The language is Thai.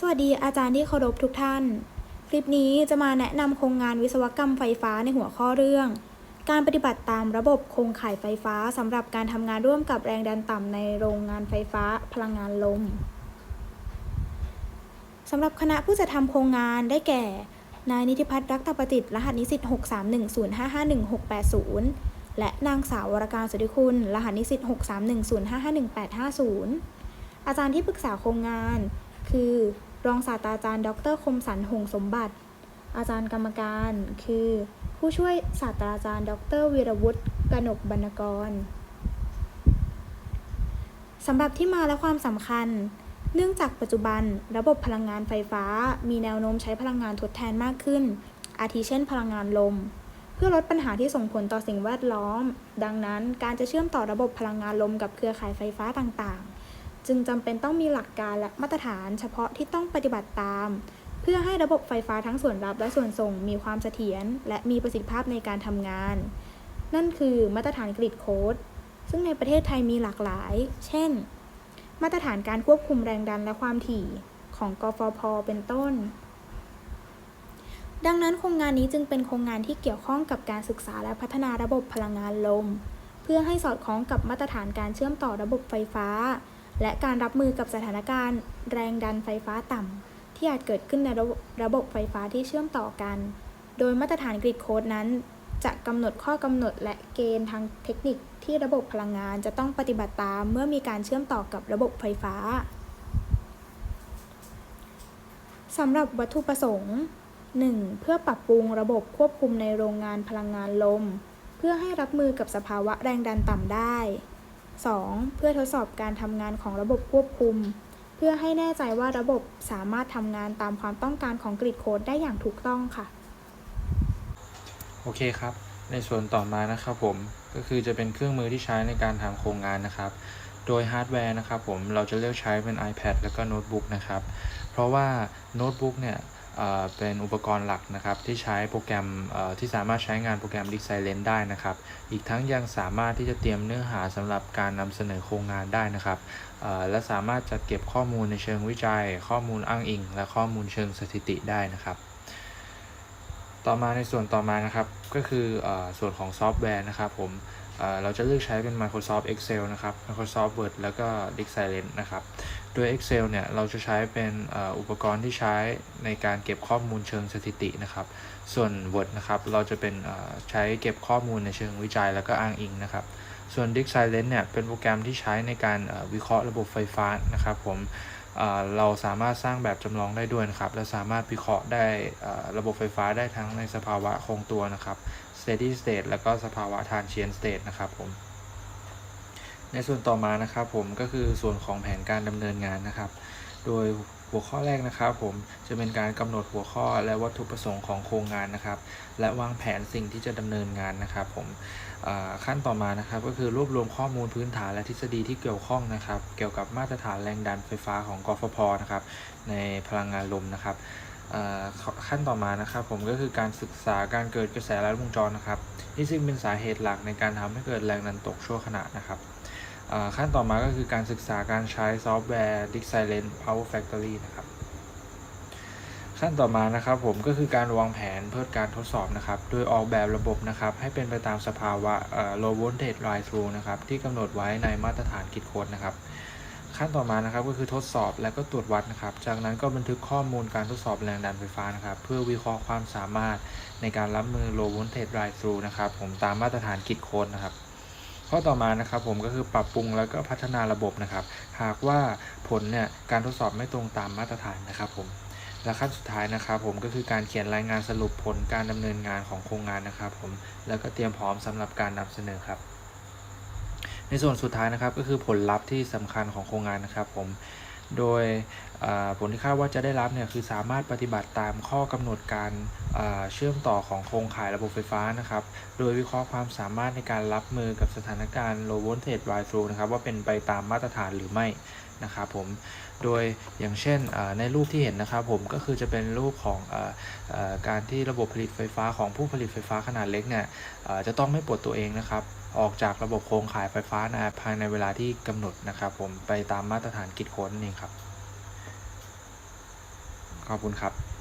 สวัสดีอาจารย์ที่เคารพทุกท่าน คลิปนี้จะมาแนะนำโครงงานวิศวกรรมไฟฟ้าในหัวข้อเรื่อง การปฏิบัติตามระบบโครงข่ายไฟฟ้าสำหรับการทำงานร่วมกับแรงดันต่ำในโรงงานไฟฟ้าพลังงานลมสำหรับคณะผู้จัดทำโครงงานได้แก่ นายนิติพัฒน์รักตประจิตรหัสนิสิต631055160และนางสาววรการสุธิคุณ รหัสนิสิต631055180 อาจารย์ที่ปรึกษาโครงงาน คือ รองศาสตราจารย์ ดรคมสันหงสมบัติ อาจารย์กรรมการ คือ ผู้ช่วยศาสตราจารย์ ดรวีรวุฒิกนกบรรณกรสำหรับที่มาและความสำคัญ เนื่องจากปัจจุบัน ระบบพลังงานไฟฟ้า มีแนวโน้มใช้พลังงานทดแทนมากขึ้น อาทิเช่น พลังงานลม เพื่อลดปัญหาที่ส่งผลต่อสิ่งแวดล้อม ดังนั้นการจะเชื่อมต่อระบบพลังงานลมกับเครือข่ายไฟฟ้าต่างๆ จึงจำเป็นต้องมีหลักการและมาตรฐานเฉพาะที่ต้องปฏิบัติตาม เพื่อให้ระบบไฟฟ้าทั้งส่วนรับและส่วนส่งมีความเสถียรและมีประสิทธิภาพในการทำงาน นั่นคือมาตรฐานกริดโค้ดซึ่งในประเทศไทยมีหลากหลาย เช่น มาตรฐานการควบคุมแรงดันและความถี่ของกฟผเป็นต้น ดังนั้นโครงงานนี้จึงเป็นโครงงานที่เกี่ยวข้องกับการศึกษาและพัฒนาระบบพลังงานลม เพื่อให้สอดคล้องกับมาตรฐานการเชื่อมต่อระบบไฟฟ้า และการรับมือกับสถานการณ์ แรงดันไฟฟ้าต่ำ ที่อาจเกิดขึ้นในระบบระบบไฟฟ้าที่เชื่อมต่อกัน โดยมาตรฐานกริดโค้ดนั้น จะกำหนดข้อกำหนดและเกณฑ์ทางเทคนิคที่ระบบพลังงานจะต้องปฏิบัติตามเมื่อมีการเชื่อมต่อกับระบบไฟฟ้าสำหรับวัตถุประสงค์ 1. เพื่อปรับปรุงระบบควบคุมในโรงงานพลังงานลม เพื่อให้รับมือกับสภาวะแรงดันต่ำได้ 2. เพื่อทดสอบการทำงานของระบบควบคุม เพื่อให้แน่ใจว่าระบบสามารถทำงานตามความต้องการของกริดโค้ดได้อย่างถูกต้องค่ะ โอเคครับ ในส่วนต่อมานะครับผมก็คือจะเป็นเครื่องมือที่ใช้ในการทำโครงงานนะครับ โดยฮาร์ดแวร์นะครับผมเราจะเลือกใช้เป็น iPad แล้วก็โน้ตบุ๊กนะครับ เพราะว่าโน้ตบุ๊กเนี่ย เป็นอุปกรณ์หลักนะครับที่ใช้โปรแกรมที่สามารถใช้งานโปรแกรม d i s i l e n t ได้นะครับ อีกทั้งยังสามารถที่จะเตรียมเนื้อหาสำหรับการนำเสนอโครงงานได้นะครับและสามารถจัดเก็บข้อมูลในเชิงวิจัย ข้อมูลอ้างอิง และข้อมูลเชิงสถิติได้นะครับต่อมาในส่วนต่อมานะครับก็คืออส่วนของซอฟต์แวร์นะครับผมเเราจะเลือกใช้เป็น Microsoft Excel นะครับ Microsoft Word แล้วก็ Dixilent นะครับ โดย Excel เนี่ยเราจะใช้เป็นอุปกรณ์ที่ใช้ในการเก็บข้อมูลเชิงสถิตินะครับ ส่วน Word นะครับเราจะเป็นใช้เก็บข้อมูลในเชิงวิจัยแล้วก็อ้างอิงนะครับ ส่วน Dixilent เนี่ยเป็นโปรแกรมที่ใช้ในการวิเคราะห์ระบบไฟฟ้านะครับผมเราสามารถสร้างแบบจำลองได้ด้วยนะครับ และสามารถวิเคราะห์ได้ระบบไฟฟ้าได้ทั้งในสภาวะคงตัวนะครับ steady state แล้วก็สภาวะ transient state นะครับผม ในส่วนต่อมานะครับผมก็คือส่วนของแผนการดำเนินงานนะครับ โดยหัวข้อแรกนะครับผมจะเป็นการกำหนดหัวข้อและวัตถุประสงค์ของโครงงานนะครับ และวางแผนสิ่งที่จะดำเนินงานนะครับผมขั้นต่อมานะครับก็คือรวบรวมข้อมูลพื้นฐานและทฤษฎีที่เกี่ยวข้องนะครับ เกี่ยวกับมาตรฐานแรงดันไฟฟ้าของกฟผนะครับในพลังงานลมนะครับขั้นต่อมานะครับผมก็คือการศึกษาการเกิดกระแสลัดวงจรนะครับที่ซึ่งเป็นสาเหตุหลักในการทำให้เกิดแรงดันตกชั่วขณะนะครับ ขั้นต่อมาก็คือการศึกษาการใช้ซอฟต์แวร์ Dixilent Power Factory นะครับ ขั้นต่อมานะครับผมก็คือการวางแผนเพื่อการทดสอบนะครับ โดยออกแบบระบบนะครับ ให้เป็นไปตามสภาวะ low voltage rise through นะครับ ที่กำหนดไว้ในมาตรฐานกิจโค้ดนะครับ ขั้นต่อมานะครับก็คือทดสอบและก็ตรวจวัดนะครับ จากนั้นก็บันทึกข้อมูลการทดสอบแรงดันไฟฟ้านะครับ เพื่อวิเคราะห์ความสามารถในการรับมือ low voltage rise through นะครับ ผมตามมาตรฐานกิจโค้ดนะครับ ข้อต่อมานะครับผมก็คือปรับปรุงแล้วก็พัฒนาระบบนะครับ หากว่าผลเนี่ยการทดสอบไม่ตรงตามมาตรฐานนะครับผมและขั้นสุดท้ายนะครับผมก็คือการเขียนรายงานสรุปผลการดำเนินงานของโครงงานนะครับผมแล้วก็เตรียมพร้อมสำหรับการนำเสนอครับ ในส่วนสุดท้ายนะครับก็คือผลลัพธ์ที่สำคัญของโครงงานนะครับผม โดยผลที่คาดว่าจะได้รับเนี่ยคือสามารถปฏิบัติตามข้อกำหนดการเชื่อมต่อของโครงข่ายระบบไฟฟ้านะครับ โดยวิเคราะห์ความสามารถในการรับมือกับสถานการณ์ low voltage rise flow นะครับว่าเป็นไปตามมาตรฐานหรือไม่ นะครับผมโดยอย่างเช่นในรูปที่เห็นนะครับผมก็คือจะเป็นรูปของออการที่ระบบผลิตไฟฟ้าของผู้ผลิตไฟฟ้าขนาดเล็กเนี่ยจะต้องไม่ปลดตัวเองนะครับออกจากระบบโครงข่ายไฟฟ้านะภายในเวลาที่กำหนดนะครับผมไปตามมาตรฐานกิจค้นนี่ครับ ขอบคุณครับ